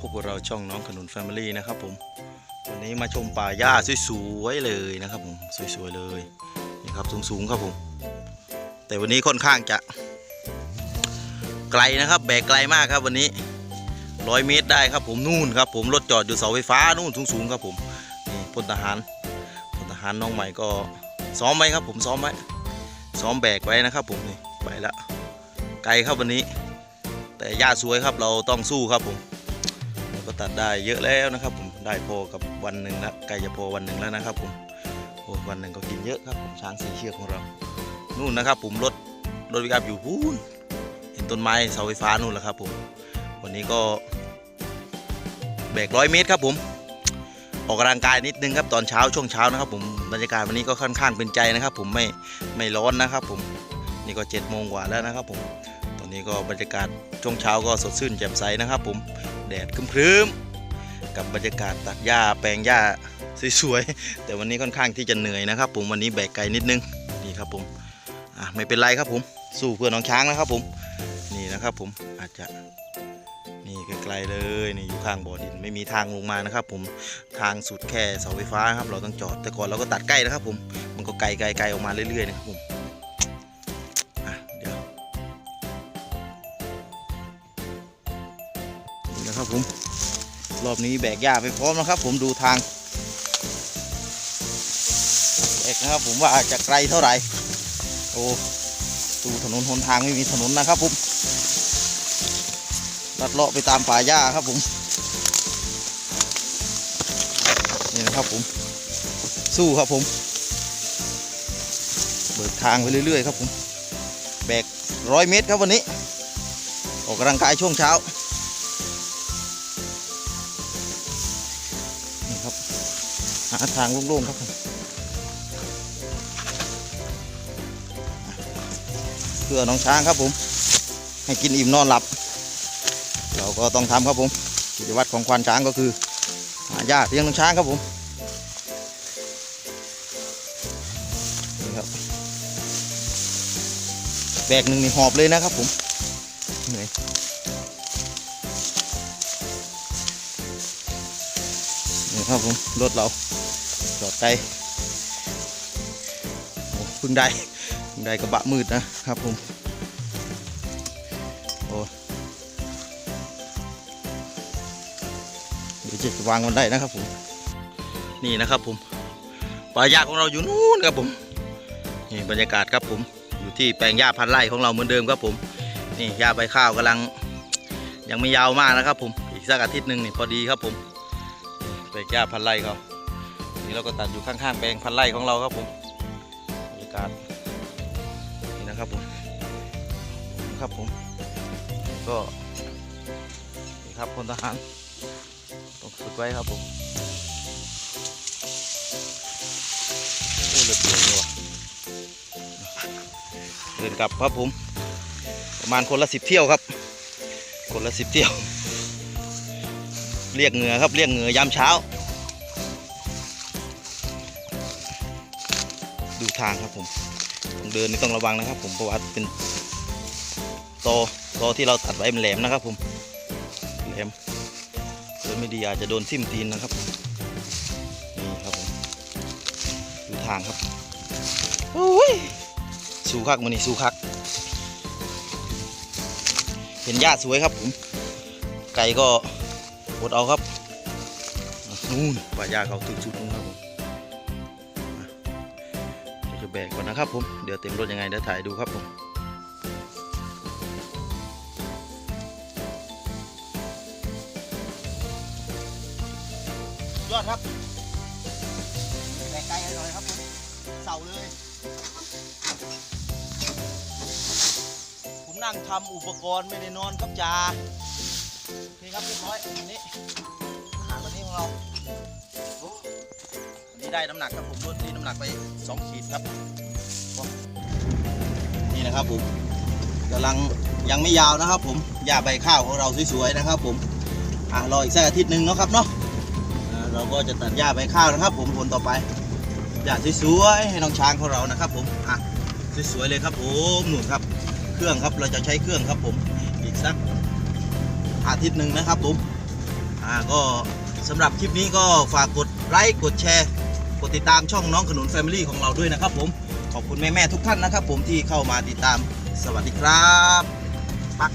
พบกับเราช่องน้องขนุนแฟมิลี่นะครับผมวันนี้มาชมป่าหญ้าสวยๆเลยนะครับผมสวยๆเลยนี่ครับสูงๆครับผม แต่วันนี้ค่อนข้างจะ ไกลนะครับ แบกไกลมากครับวันนี้ร้อยเมตรได้ครับผมนู่นครับผมรถจอดอยู่เสาไฟฟ้านู่นสูงๆครับผมนี่พลทหารพลทหารน้องใหม่ก็ซ้อมไว้ครับผมซ้อมไว้ซ้อมแบกไว้นะครับผมนี่ไปละไกลครับวันนี้ แต่หญ้าสวยครับเราต้องสู้ครับผม ก็ตัดได้เยอะแล้วนะครับ ผมได้พอกับวันหนึ่งแล้วใกล้จะพอวันหนึ่งแล้วนะครับ ผมโอ้วันหนึ่งก็กินเยอะครับ ผมช้างสีเชือกของเรา นู่นนะครับ ผมรถรถวิกอัพอยู่พูนเห็นต้นไม้เสาไฟฟ้านู่นแหละครับ ผม วันนี้ก็แบกร้อยเมตรครับผมออกกำลังกายนิดนึงครับตอนเช้าช่วงเช้านะครับ ผมบรรยากาศวันนี้ก็ค่อนข้างเป็นใจนะครับ ผมไม่ไม่ร้อนนะครับ ผมนี่ก็เจ็ดโมงกว่าแล้วนะครับ ผมตอนนี้ก็บรรยากาศช่วงเช้าก็สดชื่นแจ่มใสนะครับ ผม แดดครึ้มๆกับบรรยากาศตัดหญ้าแปลงหญ้าสวยๆ แต่วันนี้ค่อนข้างที่จะเหนื่อยนะครับ ผมวันนี้แบกไกลนิดนึงนี่ครับผมอะไม่เป็นไรครับผมสู้เพื่อน้องช้างนะครับผมนี่นะครับผมอาจจะนี่ไกลๆเลยนี่อยู่ข้างบ่อดินไม่มีทางลงมานะครับ ผมทางสุดแค่เสาไฟฟ้าครับเราต้องจอดแต่ก่อนเราก็ตัดใกล้นะครับ ผมมันก็ไกลๆไกลออกมาเรื่อยๆนะครับผม นะครับผม รอบนี้แบกหญ้าไปพร้อมนะครับ ผมดูทางแบกนะครับผมว่าจะไกลเท่าไหร่ โอ้ดูถนนหนทางไม่มีถนนนะครับผมลัดเลาะไปตามป่าหญ้าครับผม นี่นะครับผม สู้ครับผม เบิกทางไปเรื่อยๆ ครับผม แบกร้อยเมตรครับวันนี้ ออกกำลังกายช่วงเช้าาทางโล่งๆครับเพื่อน้องช้างครับผม ให้กินอิ่มนอนหลับ เราก็ต้องทำครับผมกิจวัตรของควานช้างก็คือหาหญ้าเลี้ยงน้องช้างครับผมนี่ครับแบกหนึ่งนี่หอบเลยนะครับผมเหนื่อยนี่ครับผมรถเรา จอดไกลโอ้พิ่งได้พิ่งได้กระบะมืดนะครับผมโอ้เดี๋ยวจะวางมันได้นะครับผมนี่นะครับผมป่าหญ้าของเราอยู่นู่นครับผมนี่บรรยากาศครับผมอยู่ที่แปลงหญ้าพันไร่ของเราเหมือนเดิมครับผมนี่หญ้าใบข้าวกำลังยังไม่ยาวมากนะครับผมอีกสักอาทิตย์หนึ่งนี่พอดีครับผมแปลงหญ้าพันไร่เขา นี่เราก็ตัดอยู่ข้างๆแปลงพันไร่ของเราครับผมบรรยากาศนี่นะครับผมครับผมก็นี่ครับพลทหารต้องฝึกไว้ครับผมโอ้เลือดเปลี่ยนเลยวะเดินกลับครับผมประมาณคนละสิบเที่ยวครับ คนละสิบเที่ยว เรียกเหงื่อครับเรียกเหงื่อยามเช้า ดูทางครับผมต้องเดินนี่ต้องระวังนะครับ ผมเพราะว่าเป็นตอตอที่เราตัดไว้มันแหลมนะครับ ผมแหลมเดินไม่ดีอาจจะโดนทิ่มตีนนะครับนี่ครับผมดูทางครับโอ้ยสู้คักมันนี่สู้คักเห็นหญ้าสวยครับผมไก่ก็อดเอาครับนู่นป่าหญ้าเขาถึงจุดนู้นครับผม จะแบกก่อนนะครับผมเดี๋ยวเต็มรถยังไงเดี๋ยวถ่ายดูครับผมยอดครับแบกไกลหน่อยครับผมเสาเลย ผมนั่งทำอุปกรณ์ไม่ได้นอนครับจ่านี่ครับเรียบร้อยอันนี้อาหารวันนี้ของเรา วันนี้ได้น้ำหนักครับผมลดนี่น้ำหนักไป 2 ขีดครับ นี่นะครับผมกำลังยังไม่ยาวนะครับ ผมหญ้าใบข้าวของเราสวยๆนะครับ ผมอะรออีกสักอาทิตย์หนึ่งเนาะครับเนาะเราก็จะตัดหญ้าใบข้าวนะครับ ผมผลต่อไปหญ้าสวยๆให้น้องช้างของเรานะครับ ผมอะสวยๆเลยครับผมหนุนครับ เครื่องครับเราจะใช้เครื่องครับ ผมอีกสักอาทิตย์หนึ่งนะครับผมอ่าก็สำหรับคลิปนี้ก็ฝากกดไลค์กดแชร์ กดติดตามช่องน้องขนุนแฟมิลี่ของเราด้วยนะครับ ผมขอบคุณแม่ๆทุกท่านนะครับ ผมที่เข้ามาติดตามสวัสดีครับปัก